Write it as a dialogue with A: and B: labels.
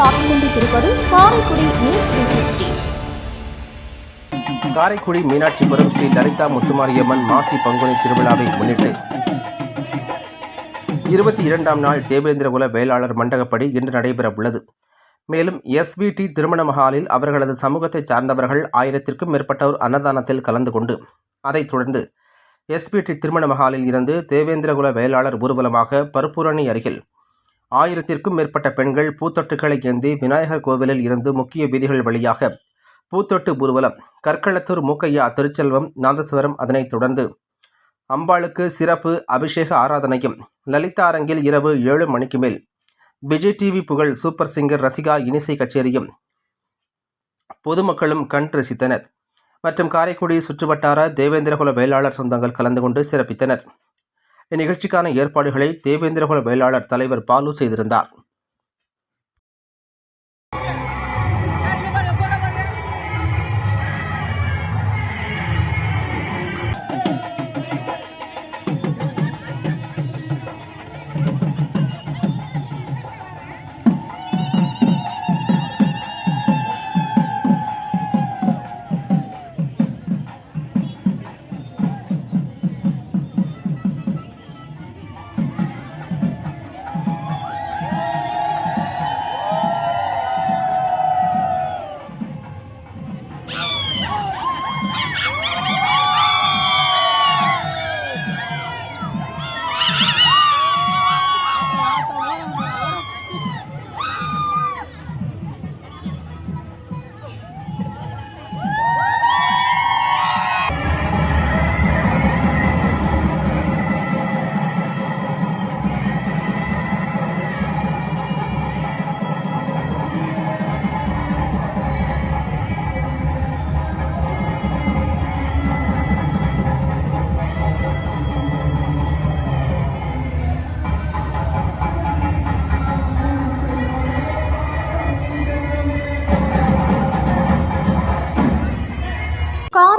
A: பார்த்துக் கொண்டிருப்பது Karaikudi news three
B: Karaikudi Meenakshipuram Sri Lalitha Muthumariamman மாசி பங்குனி திருவிழாவை முன்னிட்டு இருபத்தி இரண்டாம் நாள் தேவேந்திரகுல வேளாளர் மண்டகப்படி இன்று நடைபெற உள்ளது மேலும் எஸ்விடி திருமண மகாலில் அவர்களது சமூகத்தைச் சார்ந்தவர்கள் ஆயிரத்திற்கும் மேற்பட்டோர் அன்னதானத்தில் கலந்து கொண்டு அதைத் தொடர்ந்து எஸ்பிடி திருமண மகாலில் இருந்து தேவேந்திரகுல வேளாளர் ஊர்வலமாக பருப்பூரணி அருகில் ஆயிரத்திற்கும் மேற்பட்ட பெண்கள் பூத்தொட்டுகளை ஏந்தி விநாயகர் கோவிலில் இருந்து முக்கிய வீதிகள் வழியாக பூத்தொட்டு ஊர்வலம் கற்களத்தூர் மூக்கையா திருச்செல்வம் நாதஸ்வரம் அதனைத் தொடர்ந்து அம்பாளுக்கு சிறப்பு அபிஷேக ஆராதனையும் லலிதா அரங்கில் இரவு ஏழு மணிக்கு மேல். விஜய் டிவி புகழ் சூப்பர் சிங்கர் ரசிகா இனிசை கச்சேரியும் பொதுமக்களும் கண் ரசித்தனர் மற்றும் காரைக்குடி சுற்றுவட்டார தேவேந்திரகுல வேளாளர் சொந்தங்கள் கலந்து கொண்டு சிறப்பித்தனர். இந்நிகழ்ச்சிக்கான ஏற்பாடுகளை தேவேந்திரகுல வேளாளர் தலைவர் பாலு செய்திருந்தார்.